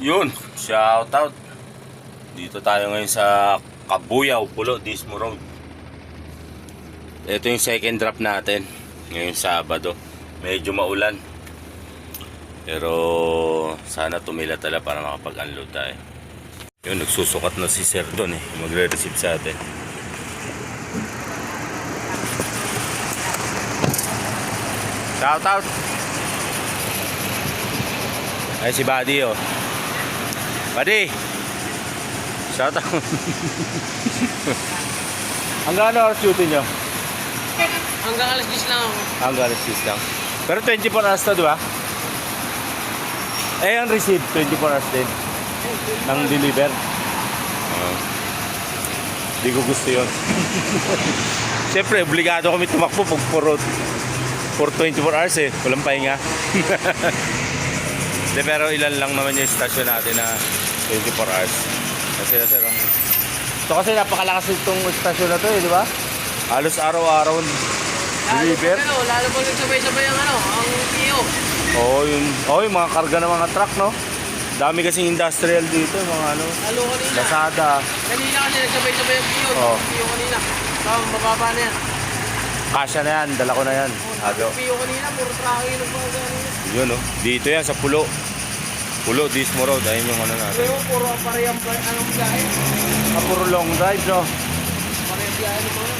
Yun, shout out. Dito tayo ngayon sa Kabuyaw, Pulo, Dismo Road. Ito yung second drop natin. Ngayong Sabado. Medyo maulan. Pero sana tumila tala para makapag-unload tayo. Yun, nagsusukat na si Sir doon eh. Magre-receive sa atin. Shout out! Ay si Buddy oh. Buddy! Shout out! Hanggang ano oras duty nyo? Hanggang alas 10 lang ako. Hanggang alas 6 lang. Pero 24 hours na, di ba? Eh, ang receive, 24 hours din. Nang deliver. Ah. Hindi ko gusto yun. Siyempre, obligado kami tumakbo pag for, for 24 hours eh. Walang pahinga. De, pero ilan lang naman yung station natin na 24 hours. Kasi na sir, oh. Ito kasi napakalakas itong station na to eh, di ba? Halos araw-araw deliver. Lalo, ano, lalo pag nagsabay-sabay ang ano, ang PO. Oo, yung, oh, yung mga karga ng mga truck, no? Dami kasing industrial dito, mga ano, Lalo kanina. Lazada. Kanina kasi nagsabay-sabay ang PO. Oo. PO kanina. Tama, mababa na yan. Kasya na yan, dala ko na yan. Ado. PO kanina, puro mga kanina. Yun, no? Dito yan, sa Pulo. Pulo, Dismo Road. Ayun yung ano natin. Pero puro parehang anong biyahe. Ah, puro long drive, no? Parehang biyahe mga.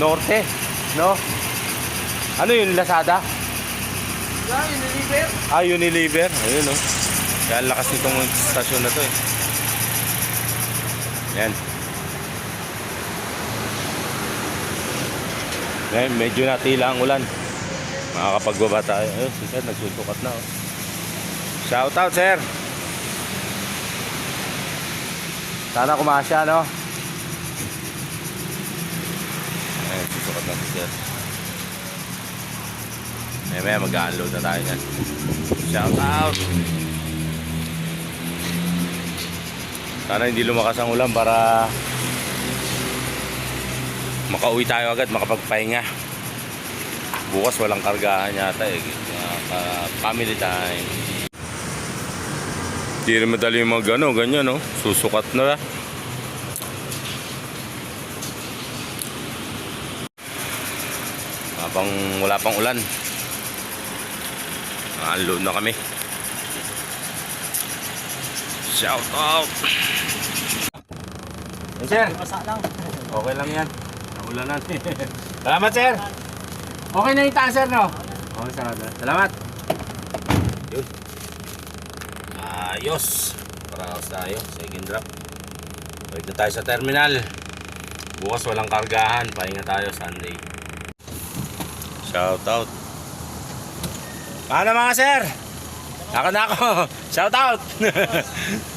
Norte, no? Ano yun, Lazada? Yan, yung deliver. Ah, Unilever. Ayun, no? Kaya ang lakas nitong stasyon na to, eh. Yan. Ngayon, medyo natila ang ulan. Makakapagbaba tayo. Ayun, si Sir, nagsusukat na, oh. Shout out, Sir! Sana kumasya, no? Ayun, susukat na si Sir. May may mag-unload na tayo niyan. Shout out! Sana hindi lumakas ang ulan para makauwi tayo agad, makapagpahinga. Bukas walang kargahan yata eh. Uh, family time. Hindi rin madali mag ano, ganyan no. Susukat na. Habang wala pang ulan. Unload na kami. Shout out! Hey, sir. Okay lang yan. Naulanan. Salamat, sir. Okay na yung taas, sir, no? Okay, salamat. Salamat. Yun. Ayos. Paraos tayo. Second drop. Balik na tayo sa terminal. Bukas walang kargahan. Pahinga tayo Sunday. Shout out. Paano mga sir? Ako na ako. Shout out.